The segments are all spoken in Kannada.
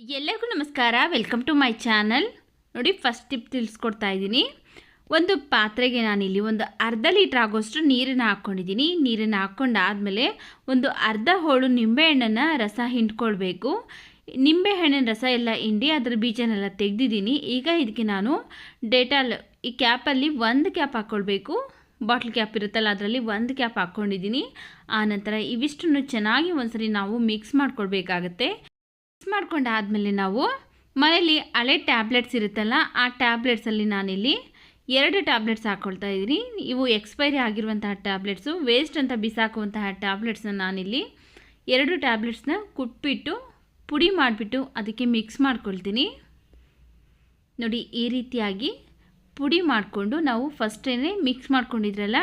ಎಲ್ಲರಿಗೂ ನಮಸ್ಕಾರ. ವೆಲ್ಕಮ್ ಟು ಮೈ ಚಾನಲ್ ನೋಡಿ ಫಸ್ಟ್ ಟಿಪ್ ತಿಳಿಸ್ಕೊಡ್ತಾ ಇದ್ದೀನಿ. ಒಂದು ಪಾತ್ರೆಗೆ ನಾನಿಲ್ಲಿ ಒಂದು ಅರ್ಧ ಲೀಟ್ರ್ ಆಗೋಷ್ಟು ನೀರನ್ನು ಹಾಕ್ಕೊಂಡಿದ್ದೀನಿ. ನೀರನ್ನು ಹಾಕ್ಕೊಂಡಾದಮೇಲೆ ಒಂದು ಅರ್ಧ ಹೋಳು ನಿಂಬೆಹಣ್ಣನ್ನು ರಸ ಹಿಂಡ್ಕೊಳ್ಬೇಕು. ನಿಂಬೆಹಣ್ಣಿನ ರಸ ಎಲ್ಲ ಹಿಂಡಿ ಅದರ ಬೀಜನೆಲ್ಲ ತೆಗೆದಿದ್ದೀನಿ. ಈಗ ಇದಕ್ಕೆ ನಾನು ಡೆಟಾಲ್ ಈ ಕ್ಯಾಪಲ್ಲಿ ಒಂದು ಕ್ಯಾಪ್ ಹಾಕ್ಕೊಳ್ಬೇಕು. ಬಾಟ್ಲ್ ಕ್ಯಾಪ್ ಇರುತ್ತಲ್ಲ, ಅದರಲ್ಲಿ ಒಂದು ಕ್ಯಾಪ್ ಹಾಕ್ಕೊಂಡಿದ್ದೀನಿ. ಆನಂತರ ಇವಿಷ್ಟನ್ನು ಚೆನ್ನಾಗಿ ಒಂದ್ಸರಿ ನಾವು ಮಿಕ್ಸ್ ಮಾಡ್ಕೊಳ್ಬೇಕಾಗತ್ತೆ. ಮಾಡ್ಕೊಂಡಾದಮೇಲೆ ನಾವು ಮನೇಲಿ ಹಳೆ ಟ್ಯಾಬ್ಲೆಟ್ಸ್ ಇರುತ್ತಲ್ಲ, ಆ ಟ್ಯಾಬ್ಲೆಟ್ಸಲ್ಲಿ ನಾನಿಲ್ಲಿ ಎರಡು ಟ್ಯಾಬ್ಲೆಟ್ಸ್ ಹಾಕ್ಕೊಳ್ತಾ ಇದ್ದೀನಿ. ಇವು ಎಕ್ಸ್ಪೈರಿ ಆಗಿರುವಂತಹ ಟ್ಯಾಬ್ಲೆಟ್ಸು, ವೇಸ್ಟ್ ಅಂತ ಬಿಸಾಕುವಂತಹ ಟ್ಯಾಬ್ಲೆಟ್ಸ್ನ ನಾನಿಲ್ಲಿ ಎರಡು ಟ್ಯಾಬ್ಲೆಟ್ಸ್ನ ಕುಟ್ಬಿಟ್ಟು, ಪುಡಿ ಮಾಡಿಬಿಟ್ಟು ಅದಕ್ಕೆ ಮಿಕ್ಸ್ ಮಾಡ್ಕೊಳ್ತೀನಿ. ನೋಡಿ, ಈ ರೀತಿಯಾಗಿ ಪುಡಿ ಮಾಡಿಕೊಂಡು ನಾವು ಫಸ್ಟೇ ಮಿಕ್ಸ್ ಮಾಡ್ಕೊಂಡಿದ್ರಲ್ಲ,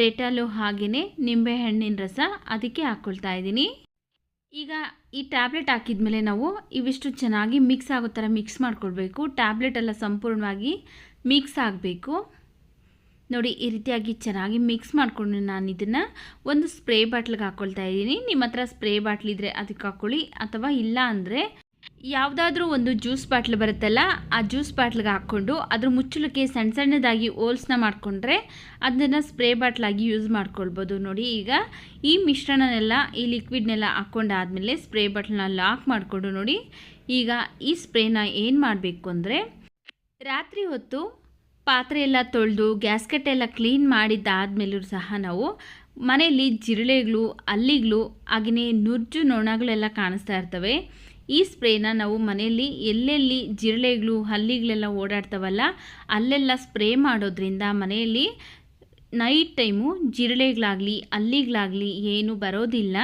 ಡೆಟಾಲು ಹಾಗೆಯೇ ನಿಂಬೆಹಣ್ಣಿನ ರಸ ಅದಕ್ಕೆ ಹಾಕ್ಕೊಳ್ತಾ ಇದ್ದೀನಿ. ಈಗ ಈ ಟ್ಯಾಬ್ಲೆಟ್ ಹಾಕಿದ್ಮೇಲೆ ನಾವು ಇವಿಷ್ಟು ಚೆನ್ನಾಗಿ ಮಿಕ್ಸ್ ಆಗೋ ಥರ ಮಿಕ್ಸ್ ಮಾಡಿಕೊಡ್ಬೇಕು ಟ್ಯಾಬ್ಲೆಟ್ ಎಲ್ಲ ಸಂಪೂರ್ಣವಾಗಿ ಮಿಕ್ಸ್ ಆಗಬೇಕು. ನೋಡಿ, ಈ ರೀತಿಯಾಗಿ ಚೆನ್ನಾಗಿ ಮಿಕ್ಸ್ ಮಾಡಿಕೊಂಡು ನಾನು ಇದನ್ನು ಒಂದು ಸ್ಪ್ರೇ ಬಾಟ್ಲಿಗೆ ಹಾಕ್ಕೊಳ್ತಾ ಇದ್ದೀನಿ. ನಿಮ್ಮ ಹತ್ರ ಸ್ಪ್ರೇ ಬಾಟ್ಲಿದ್ರೆ ಅದಕ್ಕೆ ಹಾಕ್ಕೊಳ್ಳಿ ಅಥವಾ ಇಲ್ಲ ಅಂದರೆ ಯಾವುದಾದ್ರೂ ಒಂದು ಜ್ಯೂಸ್ ಬಾಟ್ಲ್ ಬರುತ್ತಲ್ಲ, ಆ ಜ್ಯೂಸ್ ಬಾಟ್ಲಿಗೆ ಹಾಕ್ಕೊಂಡು ಅದ್ರ ಮುಚ್ಚಳಕ್ಕೆ ಸಣ್ಣ ಸಣ್ಣದಾಗಿ ಹೋಲ್ಸ್ನ ಮಾಡಿಕೊಂಡ್ರೆ ಅದನ್ನು ಸ್ಪ್ರೇ ಬಾಟ್ಲಾಗಿ ಯೂಸ್ ಮಾಡ್ಕೊಳ್ಬೋದು. ನೋಡಿ ಈಗ ಈ ಮಿಶ್ರಣನೆಲ್ಲ, ಈ ಲಿಕ್ವಿಡ್ನೆಲ್ಲ ಹಾಕ್ಕೊಂಡಾದಮೇಲೆ ಸ್ಪ್ರೇ ಬಾಟ್ಲನ್ನ ಲಾಕ್ ಮಾಡಿಕೊಂಡು ನೋಡಿ, ಈಗ ಈ ಸ್ಪ್ರೇನ ಏನು ಮಾಡಬೇಕು ಅಂದರೆ, ರಾತ್ರಿ ಹೊತ್ತು ಪಾತ್ರೆ ಎಲ್ಲ ತೊಳೆದು ಗ್ಯಾಸ್ಕೆಟ್ ಎಲ್ಲ ಕ್ಲೀನ್ ಮಾಡಿದ್ದಾದಮೇಲೂ ಸಹ ನಾವು ಮನೆಯಲ್ಲಿ ಜಿರಳೆಗಳು, ಅಲ್ಲಿಗಳು, ಹಾಗೆಯೇ ನುರ್ಜು ನೊಣಗಳೆಲ್ಲ ಕಾಣಿಸ್ತಾ ಇರ್ತವೆ. ಈ ಸ್ಪ್ರೇನ ನಾವು ಮನೆಯಲ್ಲಿ ಎಲ್ಲೆಲ್ಲಿ ಜಿರಳೆಗಳು, ಹಲ್ಲಿಗಳೆಲ್ಲ ಓಡಾಡ್ತಾವಲ್ಲ, ಅಲ್ಲೆಲ್ಲ ಸ್ಪ್ರೇ ಮಾಡೋದ್ರಿಂದ ಮನೆಯಲ್ಲಿ ನೈಟ್ ಟೈಮು ಜಿರಳೆಗಳಾಗಲಿ, ಹಲ್ಲಿಗಳಾಗಲಿ ಏನು ಬರೋದಿಲ್ಲ.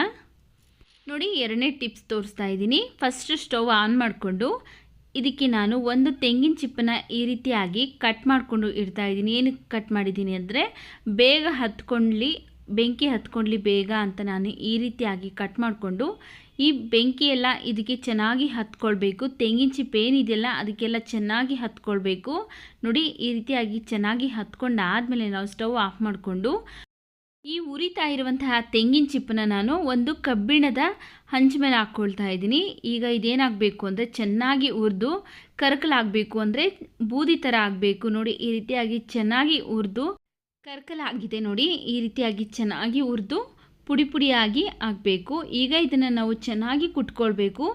ನೋಡಿ, ಎರಡನೇ ಟಿಪ್ಸ್ ತೋರಿಸ್ತಾ ಇದ್ದೀನಿ. ಫಸ್ಟ್ ಸ್ಟವ್ ಆನ್ ಮಾಡಿಕೊಂಡು ಇದಕ್ಕೆ ನಾನು ಒಂದು ತೆಂಗಿನ ಚಿಪ್ಪನ್ನ ಈ ರೀತಿಯಾಗಿ ಕಟ್ ಮಾಡಿಕೊಂಡು ಇಡ್ತಾ ಇದ್ದೀನಿ. ಏನಕ್ಕೆ ಕಟ್ ಮಾಡಿದ್ದೀನಿ ಅಂದರೆ, ಬೇಗ ಹತ್ಕೊಂಡ್ಲಿ ಬೆಂಕಿ ಹತ್ಕೊಂಡ್ಲಿ ಬೇಗ ಅಂತ ನಾನು ಈ ರೀತಿಯಾಗಿ ಕಟ್ ಮಾಡಿಕೊಂಡು ಈ ಬೆಂಕಿ ಎಲ್ಲ ಇದಕ್ಕೆ ಚೆನ್ನಾಗಿ ಹತ್ಕೊಳ್ಬೇಕು. ತೆಂಗಿನ ಚಿಪ್ಪು ಏನಿದೆಯಲ್ಲ ಅದಕ್ಕೆಲ್ಲ ಚೆನ್ನಾಗಿ ಹತ್ಕೊಳ್ಬೇಕು. ನೋಡಿ ಈ ರೀತಿಯಾಗಿ ಚೆನ್ನಾಗಿ ಹತ್ಕೊಂಡಾದಮೇಲೆ ನಾವು ಸ್ಟವ್ ಆಫ್ ಮಾಡಿಕೊಂಡು ಈ ಉರಿತಾ ಇರುವಂತಹ ತೆಂಗಿನ ಚಿಪ್ಪನ್ನ ನಾನು ಒಂದು ಕಬ್ಬಿಣದ ಹಂಚ ಮೇಲೆ ಹಾಕ್ಕೊಳ್ತಾ ಇದ್ದೀನಿ. ಈಗ ಇದೇನಾಗಬೇಕು ಅಂದರೆ ಚೆನ್ನಾಗಿ ಉರಿದು ಕರಕಲಾಗಬೇಕು ಅಂದರೆ ಬೂದಿ ಥರ ಆಗಬೇಕು. ನೋಡಿ ಈ ರೀತಿಯಾಗಿ ಚೆನ್ನಾಗಿ ಹುರಿದು ಕರ್ಕಲಾಗಿದೆ ನೋಡಿ. ಈ ರೀತಿಯಾಗಿ ಚೆನ್ನಾಗಿ ಉರಿದು ಪುಡಿ ಪುಡಿಯಾಗಿ ಆಗಬೇಕು ಈಗ ಇದನ್ನು ನಾವು ಚೆನ್ನಾಗಿ ಕುಟ್ಕೊಳ್ಬೇಕು.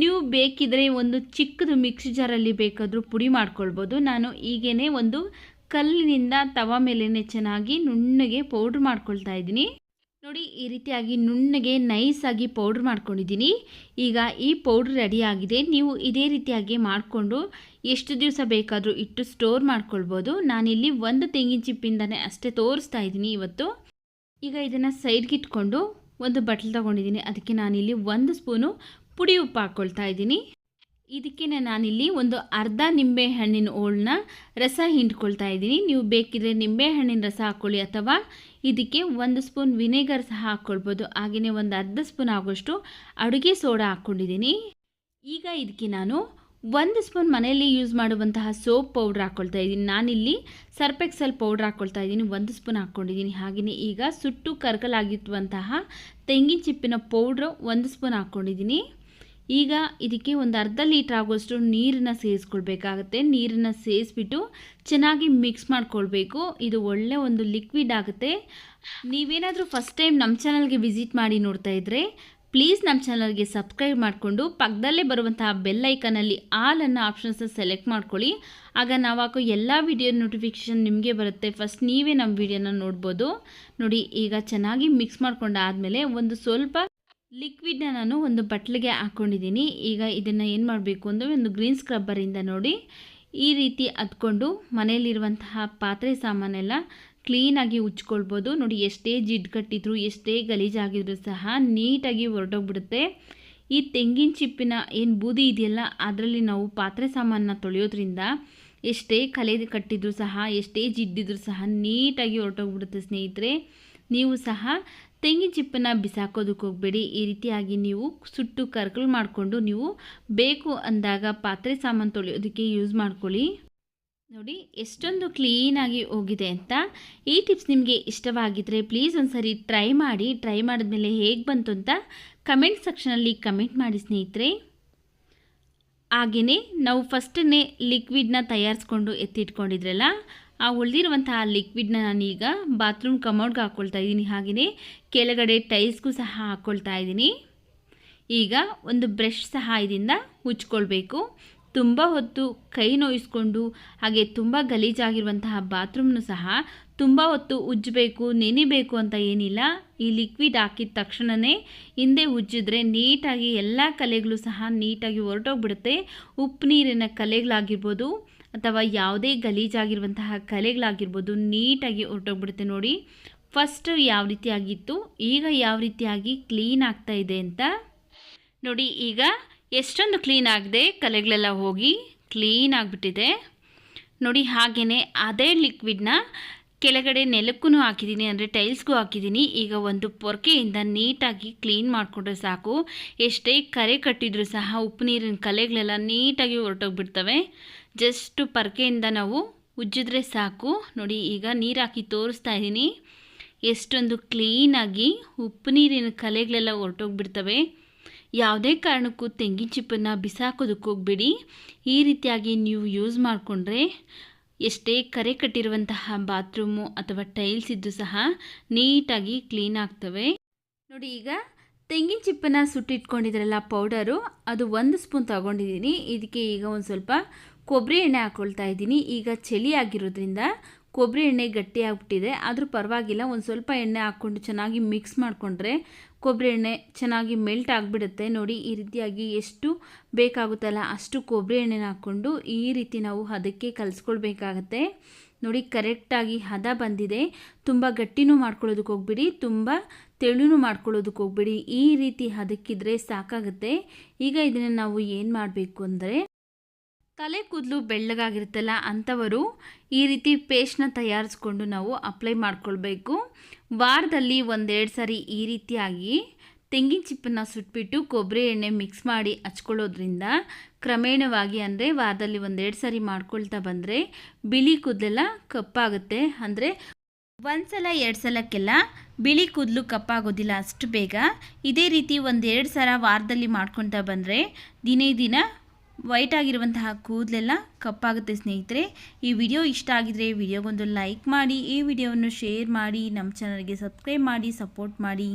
ನೀವು ಬೇಕಿದ್ರೆ ಒಂದು ಚಿಕ್ಕದು ಮಿಕ್ಸಿ ಜಾರಲ್ಲಿ ಬೇಕಾದರೂ ಪುಡಿ ಮಾಡ್ಕೊಳ್ಬೋದು. ನಾನು ಈಗೇನೆ ಒಂದು ಕಲ್ಲಿನಿಂದ ತವ ಮೇಲೇ ಚೆನ್ನಾಗಿ ನುಣ್ಣಗೆ ಪೌಡ್ರ್ ಮಾಡ್ಕೊಳ್ತಾ ಇದ್ದೀನಿ. ನೋಡಿ, ಈ ರೀತಿಯಾಗಿ ನುಣ್ಣಗೆ ನೈಸಾಗಿ ಪೌಡ್ರ್ ಮಾಡ್ಕೊಂಡಿದ್ದೀನಿ. ಈಗ ಈ ಪೌಡ್ರ್ ರೆಡಿಯಾಗಿದೆ ನೀವು ಇದೇ ರೀತಿಯಾಗಿ ಮಾಡಿಕೊಂಡು ಎಷ್ಟು ದಿವಸ ಬೇಕಾದರೂ ಇಟ್ಟು ಸ್ಟೋರ್ ಮಾಡ್ಕೊಳ್ಬೋದು. ನಾನಿಲ್ಲಿ ಒಂದು ತೆಂಗಿನ ಚಿಪ್ಪಿಂದನೇ ಅಷ್ಟೇ ತೋರಿಸ್ತಾ ಇದ್ದೀನಿ ಇವತ್ತು. ಈಗ ಇದನ್ನು ಸೈಡ್ಗೆ ಇಟ್ಕೊಂಡು ಒಂದು ಬಟ್ಲು ತೊಗೊಂಡಿದ್ದೀನಿ. ಅದಕ್ಕೆ ನಾನಿಲ್ಲಿ ಒಂದು ಸ್ಪೂನು ಪುಡಿ ಉಪ್ಪು ಹಾಕ್ಕೊಳ್ತಾ ಇದ್ದೀನಿ. ಇದಕ್ಕೆ ನಾನಿಲ್ಲಿ ಒಂದು ಅರ್ಧ ನಿಂಬೆ ಹಣ್ಣಿನ ಓಳನ್ನ ರಸ ಹಿಂಡ್ಕೊಳ್ತಾ ಇದ್ದೀನಿ. ನೀವು ಬೇಕಿದ್ರೆ ನಿಂಬೆ ಹಣ್ಣಿನ ರಸ ಹಾಕ್ಕೊಳ್ಳಿ ಅಥವಾ ಇದಕ್ಕೆ ಒಂದು ಸ್ಪೂನ್ ವಿನೆಗರ್ ಸಹ ಹಾಕ್ಕೊಳ್ಬೋದು. ಹಾಗೆಯೇ ಒಂದು ಅರ್ಧ ಸ್ಪೂನ್ ಆಗೋಷ್ಟು ಅಡುಗೆ ಸೋಡಾ ಹಾಕ್ಕೊಂಡಿದ್ದೀನಿ. ಈಗ ಇದಕ್ಕೆ ನಾನು ಒಂದು ಸ್ಪೂನ್ ಮನೆಯಲ್ಲಿ ಯೂಸ್ ಮಾಡುವಂತಹ ಸೋಪ್ ಪೌಡ್ರ್ ಹಾಕ್ಕೊಳ್ತಾ ಇದ್ದೀನಿ. ನಾನಿಲ್ಲಿ ಸರ್ಪೆಕ್ಸಲ್ ಪೌಡ್ರ್ ಹಾಕ್ಕೊಳ್ತಾ ಇದ್ದೀನಿ. ಒಂದು ಸ್ಪೂನ್ ಹಾಕ್ಕೊಂಡಿದ್ದೀನಿ. ಹಾಗೆಯೇ ಈಗ ಸುಟ್ಟು ಕರ್ಕಲಾಗಿರುವಂತಹ ತೆಂಗಿನ ಚಿಪ್ಪಿನ ಪೌಡ್ರ್ ಒಂದು ಸ್ಪೂನ್ ಹಾಕ್ಕೊಂಡಿದ್ದೀನಿ. ಈಗ ಇದಕ್ಕೆ ಒಂದು ಅರ್ಧ ಲೀಟ್ರ್ ಆಗೋಷ್ಟು ನೀರನ್ನು ಸೇರಿಸ್ಕೊಳ್ಬೇಕಾಗತ್ತೆ. ನೀರನ್ನು ಸೇರಿಸ್ಬಿಟ್ಟು ಚೆನ್ನಾಗಿ ಮಿಕ್ಸ್ ಮಾಡ್ಕೊಳ್ಬೇಕು. ಇದು ಒಳ್ಳೆ ಒಂದು ಲಿಕ್ವಿಡ್ ಆಗುತ್ತೆ. ನೀವೇನಾದರೂ ಫಸ್ಟ್ ಟೈಮ್ ನಮ್ಮ ಚಾನಲ್ಗೆ ವಿಸಿಟ್ ಮಾಡಿ ನೋಡ್ತಾ ಇದ್ದರೆ ಪ್ಲೀಸ್ ನಮ್ಮ ಚಾನಲ್ಗೆ ಸಬ್ಸ್ಕ್ರೈಬ್ ಮಾಡಿಕೊಂಡು ಪಕ್ಕದಲ್ಲೇ ಬರುವಂತಹ ಬೆಲ್ ಐಕನಲ್ಲಿ ಆಲ್ ಅನ್ನೋ ಆಪ್ಷನ್ಸ್ನ ಸೆಲೆಕ್ಟ್ ಮಾಡ್ಕೊಳ್ಳಿ. ಆಗ ನಾವು ಹಾಕೋ ಎಲ್ಲ ವಿಡಿಯೋ ನೋಟಿಫಿಕೇಷನ್ ನಿಮಗೆ ಬರುತ್ತೆ. ಫಸ್ಟ್ ನೀವೇ ನಮ್ಮ ವಿಡಿಯೋನ ನೋಡ್ಬೋದು. ನೋಡಿ, ಈಗ ಚೆನ್ನಾಗಿ ಮಿಕ್ಸ್ ಮಾಡ್ಕೊಂಡಾದಮೇಲೆ ಒಂದು ಸ್ವಲ್ಪ ಲಿಕ್ವಿಡ್ನ ನಾನು ಒಂದು ಬಟ್ಲಿಗೆ ಹಾಕ್ಕೊಂಡಿದ್ದೀನಿ ಈಗ ಇದನ್ನು ಏನು ಮಾಡಬೇಕು ಅಂದರೆ ಒಂದು ಗ್ರೀನ್ ಸ್ಕ್ರಬ್ಬರಿಂದ ನೋಡಿ ಈ ರೀತಿ ಹತ್ಕೊಂಡು ಮನೆಯಲ್ಲಿರುವಂತಹ ಪಾತ್ರೆ ಸಾಮಾನೆಲ್ಲ ಕ್ಲೀನಾಗಿ ಉಚ್ಕೊಳ್ಬೋದು ನೋಡಿ ಎಷ್ಟೇ ಜಿಡ್ ಕಟ್ಟಿದ್ರು, ಎಷ್ಟೇ ಗಲೀಜಾಗಿದ್ರು ಸಹ ನೀಟಾಗಿ ಹೊರಟೋಗ್ಬಿಡುತ್ತೆ. ಈ ತೆಂಗಿನ ಚಿಪ್ಪಿನ ಏನು ಬೂದಿ ಇದೆಯಲ್ಲ, ಅದರಲ್ಲಿ ನಾವು ಪಾತ್ರೆ ಸಾಮಾನನ್ನ ತೊಳೆಯೋದ್ರಿಂದ ಎಷ್ಟೇ ಕಲೆ ಕಟ್ಟಿದ್ರು ಸಹ, ಎಷ್ಟೇ ಜಿಡ್ಡಿದ್ರು ಸಹ ನೀಟಾಗಿ ಹೊರಟೋಗ್ಬಿಡುತ್ತೆ ಸ್ನೇಹಿತರೆ. ನೀವು ಸಹ ತೆಂಗಿನ ಚಿಪ್ಪನ್ನು ಬಿಸಾಕೋದಕ್ಕೆ ಹೋಗಬೇಡಿ. ಈ ರೀತಿಯಾಗಿ ನೀವು ಸುಟ್ಟು ಕರ್ಕಲ್ ಮಾಡಿಕೊಂಡು ನೀವು ಬೇಕು ಅಂದಾಗ ಪಾತ್ರೆ ಸಾಮಾನು ತೊಳೆಯೋದಕ್ಕೆ ಯೂಸ್ ಮಾಡ್ಕೊಳ್ಳಿ. ನೋಡಿ, ಎಷ್ಟೊಂದು ಕ್ಲೀನಾಗಿ ಹೋಗಿದೆ ಅಂತ. ಈ ಟಿಪ್ಸ್ ನಿಮಗೆ ಇಷ್ಟವಾಗಿದ್ದರೆ ಪ್ಲೀಸ್ ಒಂದ್ಸರಿ ಟ್ರೈ ಮಾಡಿ. ಟ್ರೈ ಮಾಡಿದ್ಮೇಲೆ ಹೇಗೆ ಬಂತು ಅಂತ ಕಮೆಂಟ್ ಸೆಕ್ಷನಲ್ಲಿ ಕಮೆಂಟ್ ಮಾಡಿ ಸ್ನೇಹಿತರೆ. ಹಾಗೆಯೇ ನಾವು ಫಸ್ಟನ್ನೇ ಲಿಕ್ವಿಡ್ನ ತಯಾರಿಸ್ಕೊಂಡು ಎತ್ತಿಟ್ಕೊಂಡಿದ್ರಲ್ಲ ಆ ಉಳಿದಿರುವಂತಹ ಲಿಕ್ವಿಡ್ನ ನಾನೀಗ ಬಾತ್ರೂಮ್ ಕಮೋಡ್ಗೆ ಹಾಕ್ಕೊಳ್ತಾ ಇದ್ದೀನಿ. ಹಾಗೆಯೇ ಕೆಳಗಡೆ ಟೈಲ್ಸ್ಗೂ ಸಹ ಹಾಕ್ಕೊಳ್ತಾ ಇದ್ದೀನಿ. ಈಗ ಒಂದು ಬ್ರಷ್ ಸಹಾಯದಿಂದ ಉಜ್ಕೊಳ್ಬೇಕು ತುಂಬ ಹೊತ್ತು ಕೈ ನೋಯಿಸ್ಕೊಂಡು, ಹಾಗೆ ತುಂಬ ಗಲೀಜಾಗಿರುವಂತಹ ಬಾತ್ರೂಮ್ನು ಸಹ ತುಂಬ ಹೊತ್ತು ಉಜ್ಜಬೇಕು, ನೆನಿಬೇಕು ಅಂತ ಏನಿಲ್ಲ. ಈ ಲಿಕ್ವಿಡ್ ಹಾಕಿದ ತಕ್ಷಣವೇ ಹಿಂದೆ ಉಜ್ಜಿದ್ರೆ ನೀಟಾಗಿ ಎಲ್ಲ ಕಲೆಗಳು ಸಹ ನೀಟಾಗಿ ಹೊರಟೋಗ್ಬಿಡುತ್ತೆ. ಉಪ್ಪು ನೀರಿನ ಕಲೆಗಳಾಗಿರ್ಬೋದು ಅಥವಾ ಯಾವುದೇ ಗಲೀಜಾಗಿರುವಂತಹ ಕಲೆಗಳಾಗಿರ್ಬೋದು ನೀಟಾಗಿ ಹೊರಟೋಗ್ಬಿಡುತ್ತೆ ನೋಡಿ. ಫಸ್ಟ್ ಯಾವ ರೀತಿಯಾಗಿತ್ತು, ಈಗ ಯಾವ ರೀತಿಯಾಗಿ ಕ್ಲೀನ್ ಆಗ್ತಾ ಇದೆ ಅಂತ ನೋಡಿ. ಈಗ ಎಷ್ಟೊಂದು ಕ್ಲೀನ್ ಆಗಿದೆ ಕಲೆಗಳೆಲ್ಲ ಹೋಗಿ ಕ್ಲೀನ್ ಆಗಿಬಿಟ್ಟಿದೆ. ನೋಡಿ ಹಾಗೆಯೇ ಅದೇ ಲಿಕ್ವಿಡ್ನ ಕೆಳಗಡೆ ನೆಲಕ್ಕೂ ಹಾಕಿದ್ದೀನಿ, ಅಂದರೆ ಟೈಲ್ಸ್ಗೂ ಹಾಕಿದ್ದೀನಿ. ಈಗ ಒಂದು ಪೊರ್ಕೆಯಿಂದ ನೀಟಾಗಿ ಕ್ಲೀನ್ ಮಾಡಿಕೊಂಡ್ರೆ ಸಾಕು. ಎಷ್ಟೇ ಕರೆ ಕಟ್ಟಿದರೂ ಸಹ ಉಪ್ಪು ನೀರಿನ ಕಲೆಗಳೆಲ್ಲ ನೀಟಾಗಿ ಹೊರಟೋಗ್ಬಿಡ್ತವೆ. ಜಸ್ಟ್ ಪೊರ್ಕೆಯಿಂದ ನಾವು ಉಜ್ಜಿದ್ರೆ ಸಾಕು. ನೋಡಿ ಈಗ ನೀರು ಹಾಕಿ ತೋರಿಸ್ತಾ ಇದ್ದೀನಿ. ಎಷ್ಟೊಂದು ಕ್ಲೀನಾಗಿ ಉಪ್ಪು ನೀರಿನ ಕಲೆಗಳೆಲ್ಲ ಹೊರಟೋಗ್ಬಿಡ್ತವೆ. ಯಾವುದೇ ಕಾರಣಕ್ಕೂ ತೆಂಗಿನ ಚಿಪ್ಪನ್ನು ಬಿಸಾಕೋದಕ್ಕೆ ಹೋಗಬೇಡಿ. ಈ ರೀತಿಯಾಗಿ ನೀವು ಯೂಸ್ ಮಾಡಿಕೊಂಡ್ರೆ ಎಷ್ಟೇ ಕರೆ ಕಟ್ಟಿರುವಂತಹ ಬಾತ್ರೂಮು ಅಥವಾ ಟೈಲ್ಸ್ ಇದ್ದು ಸಹ ನೀಟಾಗಿ ಕ್ಲೀನ್ ಆಗ್ತವೆ. ನೋಡಿ ಈಗ ತೆಂಗಿನ ಚಿಪ್ಪನ್ನು ಸುಟ್ಟಿಟ್ಕೊಂಡಿದ್ರಲ್ಲ ಪೌಡರು ಅದು ಒಂದು ಸ್ಪೂನ್ ತಗೊಂಡಿದ್ದೀನಿ. ಇದಕ್ಕೆ ಈಗ ಒಂದು ಸ್ವಲ್ಪ ಕೊಬ್ಬರಿ ಎಣ್ಣೆ ಹಾಕ್ಕೊಳ್ತಾ ಇದ್ದೀನಿ. ಈಗ ಚಳಿ ಆಗಿರೋದ್ರಿಂದ ಕೊಬ್ಬರಿ ಎಣ್ಣೆ ಗಟ್ಟಿಯಾಗ್ಬಿಟ್ಟಿದೆ ಆದರೂ ಪರವಾಗಿಲ್ಲ, ಒಂದು ಸ್ವಲ್ಪ ಎಣ್ಣೆ ಹಾಕ್ಕೊಂಡು ಚೆನ್ನಾಗಿ ಮಿಕ್ಸ್ ಮಾಡಿಕೊಂಡ್ರೆ ಕೊಬ್ಬರಿ ಎಣ್ಣೆ ಚೆನ್ನಾಗಿ ಮೆಲ್ಟ್ ಆಗಿಬಿಡುತ್ತೆ. ನೋಡಿ, ಈ ರೀತಿಯಾಗಿ ಎಷ್ಟು ಬೇಕಾಗುತ್ತಲ್ಲ ಅಷ್ಟು ಕೊಬ್ಬರಿ ಎಣ್ಣೆನ ಹಾಕ್ಕೊಂಡು ಈ ರೀತಿ ನಾವು ಅದಕ್ಕೆ ಕಲಿಸ್ಕೊಳ್ಬೇಕಾಗತ್ತೆ. ನೋಡಿ ಕರೆಕ್ಟಾಗಿ ಹದ ಬಂದಿದೆ. ತುಂಬ ಗಟ್ಟಿನೂ ಮಾಡ್ಕೊಳ್ಳೋದಕ್ಕೆ ಹೋಗ್ಬಿಡಿ, ತುಂಬ ತೆಳುನೂ ಮಾಡ್ಕೊಳ್ಳೋದಕ್ಕೆ ಹೋಗ್ಬಿಡಿ. ಈ ರೀತಿ ಹದಕ್ಕಿದ್ರೆ ಸಾಕಾಗುತ್ತೆ. ಈಗ ಇದನ್ನು ನಾವು ಏನು ಮಾಡಬೇಕು ಅಂದರೆ ತಲೆ ಕೂದಲು ಬೆಳ್ಳಗಾಗಿರುತ್ತಲ್ಲ ಅಂಥವರು ಈ ರೀತಿ ಪೇಸ್ಟ್ನ ತಯಾರಿಸ್ಕೊಂಡು ನಾವು ಅಪ್ಲೈ ಮಾಡ್ಕೊಳ್ಬೇಕು. ವಾರದಲ್ಲಿ ಒಂದೆರಡು ಸಾರಿ ಈ ರೀತಿಯಾಗಿ ತೆಂಗಿನ ಚಿಪ್ಪನ್ನು ಸುಟ್ಬಿಟ್ಟು ಕೊಬ್ಬರಿ ಎಣ್ಣೆ ಮಿಕ್ಸ್ ಮಾಡಿ ಹಚ್ಕೊಳ್ಳೋದ್ರಿಂದ ಕ್ರಮೇಣವಾಗಿ ಅಂದರೆ ವಾರದಲ್ಲಿ ಒಂದೆರಡು ಸಾರಿ ಮಾಡ್ಕೊಳ್ತಾ ಬಂದರೆ ಬಿಳಿ ಕೂದಲೆಲ್ಲ ಕಪ್ಪಾಗುತ್ತೆ. ಅಂದರೆ ಒಂದು ಸಲ ಎರಡು ಸಲಕ್ಕೆಲ್ಲ ಬಿಳಿ ಕೂದಲು ಕಪ್ಪಾಗೋದಿಲ್ಲ ಅಷ್ಟು ಬೇಗ. ಇದೇ ರೀತಿ ಒಂದೆರಡು ಸಲ ವಾರದಲ್ಲಿ ಮಾಡ್ಕೊಳ್ತಾ ಬಂದರೆ ದಿನೇ ದಿನ ವೈಟ್ ಆಗಿರುವಂತಹ ಕೂದಲೆಲ್ಲ ಕಪ್ಪಾಗುತ್ತೆ ಸ್ನೇಹಿತರೆ. ಈ ವಿಡಿಯೋ ಇಷ್ಟ ಆಗಿದರೆ ವಿಡಿಯೋಗೊಂದು ಲೈಕ್ ಮಾಡಿ, ಈ ವಿಡಿಯೋವನ್ನು ಶೇರ್ ಮಾಡಿ, ನಮ್ಮ ಚಾನಲ್ಗೆ ಸಬ್ಸ್ಕ್ರೈಬ್ ಮಾಡಿ ಸಪೋರ್ಟ್ ಮಾಡಿ.